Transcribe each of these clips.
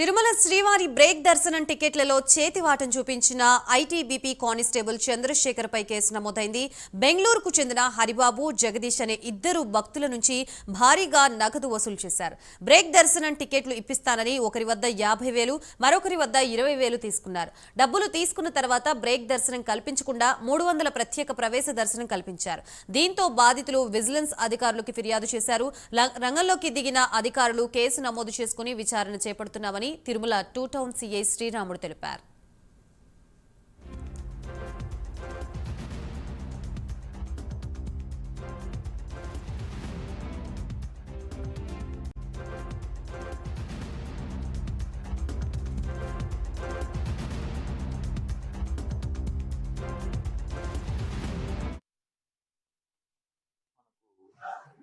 తిరుమల శ్రీవారి బ్రేక్ దర్శనం టికెట్లలో చేతివాటం చూపించిన ఐటీబీపీ కానిస్టేబుల్ చంద్రశేఖర్ పై కేసు నమోదైంది. బెంగళూరుకు చెందిన హరిబాబు జగదీష్ అనే ఇద్దరు భక్తుల నుంచి భారీగా నగదు వసూలు చేశారు. బ్రేక్ దర్శనం టికెట్లు ఇప్పిస్తానని ఒకరి వద్ద యాభై వేలు మరొకరి వద్ద ఇరవై వేలు తీసుకున్నారు. డబ్బులు తీసుకున్న తర్వాత బ్రేక్ దర్శనం కల్పించకుండా మూడు వందల ప్రత్యేక ప్రవేశ దర్శనం కల్పించారు. దీంతో బాధితులు విజిలెన్స్ అధికారులకు ఫిర్యాదు చేశారు. రంగంలోకి దిగిన అధికారులు కేసు నమోదు చేసుకుని విచారణ చేపడుతున్నామని తిరుమల టూ టౌన్ సీఐ శ్రీరాముడు తెలిపారు.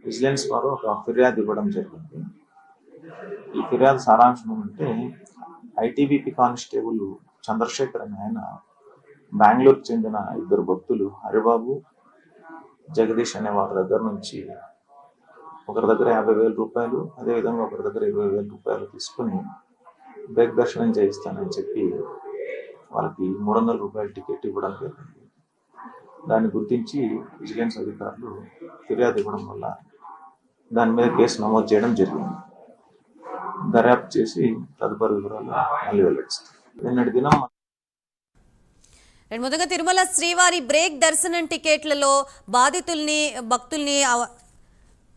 విజిలెన్స్ వారు ఒక ఫిర్యాదు ఇవ్వడం జరిగింది. ఈ ఫిర్యాదు సారాంశం అంటే ఐటీబీపీ కానిస్టేబుల్ చంద్రశేఖర్ అనే ఆయన బెంగళూరుకు చెందిన ఇద్దరు భక్తులు హరిబాబు జగదీష్ అనే వారి దగ్గర నుంచి ఒకరి దగ్గర యాభై వేల రూపాయలు అదేవిధంగా ఒకరి దగ్గర ఇరవై వేల రూపాయలు తీసుకుని బ్రేక్ దర్శనం చేయిస్తానని చెప్పి వాళ్ళకి మూడు వందల రూపాయల టికెట్ ఇవ్వడం జరిగింది. దాన్ని గుర్తించి విజిలెన్స్ అధికారులు ఫిర్యాదు ఇవ్వడం వల్ల దాని మీద కేసు నమోదు చేయడం జరిగింది. దర్యాప్తు చేసి తదుపరి వివరాలు మళ్ళీ వెల్లడిస్తాం. నిన్నటి దినం అండ్ ముందుగా తిరుమల శ్రీవారి బ్రేక్ దర్శనం టికెట్లలో బాధితుల్ని భక్తుల్ని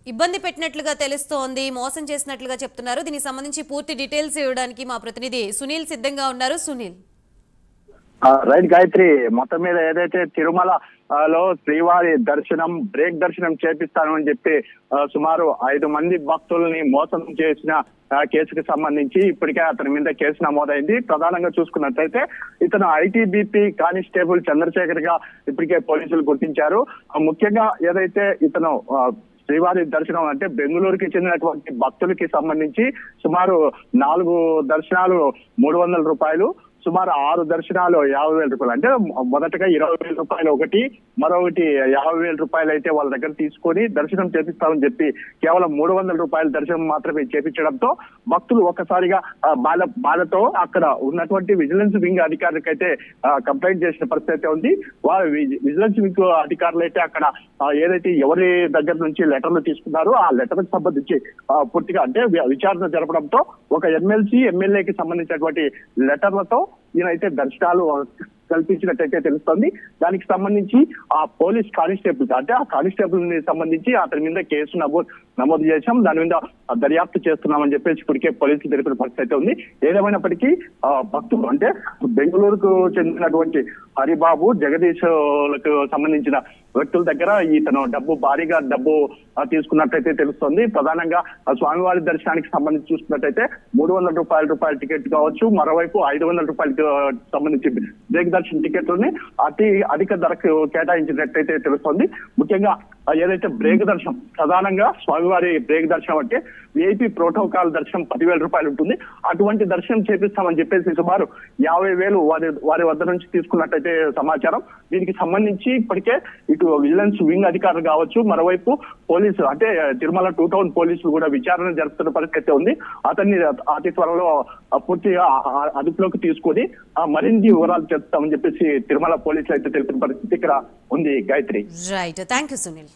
ఇబ్బంది పెట్టినట్లుగా తెలుస్తోంది మోసం చేసినట్లుగా చెప్తున్నారు. దీనికి సంబంధించి పూర్తి డీటెయిల్స్ ఇవ్వడానికి మా ప్రతినిధి సునీల్ సిద్ధంగా ఉన్నారు. సునీల్. రైట్ గాయత్రి మొత్తం మీద ఏదైతే తిరుమల లో శ్రీవారి దర్శనం బ్రేక్ దర్శనం చేపిస్తాను అని చెప్పి సుమారు ఐదు మంది భక్తుల్ని మోసం చేసిన కేసుకు సంబంధించి ఇప్పటికే అతని మీద కేసు నమోదైంది. ప్రధానంగా చూసుకున్నట్లయితే ఇతను ఐటీబీపీ కానిస్టేబుల్ చంద్రశేఖర్గా ఇప్పటికే పోలీసులు గుర్తించారు. ముఖ్యంగా ఏదైతే ఇతను శ్రీవారి దర్శనం అంటే బెంగళూరుకి చెందినటువంటి భక్తులకి సంబంధించి సుమారు నాలుగు దర్శనాలు మూడు వందల రూపాయలు సుమారు ఆరు దర్శనాలు యాభై వేల రూపాయలు. అంటే మొదటగా ఇరవై వేల రూపాయలు ఒకటి మరొకటి యాభై వేల రూపాయలు అయితే వాళ్ళ దగ్గర తీసుకొని దర్శనం చేపిస్తామని చెప్పి కేవలం మూడు వందల రూపాయల దర్శనం మాత్రమే చేపించడంతో భక్తులు ఒక్కసారిగా ఆ, బాధ బాధతో అక్కడ ఉన్నటువంటి విజిలెన్స్ వింగ్ అధికారులకైతే కంప్లైంట్ చేసిన పరిస్థితి అయితే ఉంది. వారు విజిలెన్స్ వింగ్ అధికారులు అయితే అక్కడ ఏదైతే ఎవరి దగ్గర నుంచి లెటర్లు తీసుకున్నారో ఆ లెటర్కి సంబంధించి పూర్తిగా అంటే విచారణ జరపడంతో ఒక ఎమ్మెల్సీ ఎమ్మెల్యేకి సంబంధించినటువంటి లెటర్లతో ఈయనైతే దర్శనాలు కల్పించినట్టయితే తెలుస్తుంది. దానికి సంబంధించి ఆ పోలీస్ కానిస్టేబుల్ అంటే ఆ కానిస్టేబుల్ని సంబంధించి అతని మీద కేసు నమోదు నమోదు చేశాం. దాని మీద దర్యాప్తు చేస్తున్నామని చెప్పేసి ఇప్పటికే పోలీసులు తెలిపిన పరిస్థితి అయితే ఉంది. ఏదేమైనప్పటికీ భక్తులు అంటే బెంగళూరుకు చెందినటువంటి హరిబాబు జగదీశ్లకు సంబంధించిన వ్యక్తుల దగ్గర ఇతను డబ్బు భారీగా డబ్బు తీసుకున్నట్టయితే తెలుస్తుంది. ప్రధానంగా స్వామివారి దర్శనానికి సంబంధించి చూసుకున్నట్టయితే మూడు వందల రూపాయల రూపాయల టికెట్ కావచ్చు. మరోవైపు ఐదు వందల రూపాయలకు సంబంధించి బ్రేక్ దర్శన్ టికెట్లని అతి అధిక ధరకు కేటాయించినట్టయితే తెలుస్తుంది. ముఖ్యంగా ఏదైతే బ్రేక్ దర్శనం ప్రధానంగా స్వామివారి బ్రేక్ దర్శనం అంటే విఐపి ప్రోటోకాల్ దర్శనం పదివేల రూపాయలు ఉంటుంది. అటువంటి దర్శనం చేపిస్తామని చెప్పేసి సుమారు యాభై వేలు వారి వారి వద్ద నుంచి తీసుకున్నట్టయితే సమాచారం. దీనికి సంబంధించి ఇప్పటికే ఇటు విజిలెన్స్ వింగ్ అధికారులు కావచ్చు మరోవైపు పోలీసు అంటే తిరుమల టూ టౌన్ పోలీసులు కూడా విచారణ జరుపుతున్న పరిస్థితి ఉంది. అతన్ని అతి త్వరలో పూర్తిగా అదుపులోకి తీసుకొని ఆ, మరిన్ని వివరాలు చెప్తామని చెప్పేసి తిరుమల పోలీసులు అయితే తెలిపిన పరిస్థితి ఇక్కడ ఉంది. Gayatri. Right thank you Sunil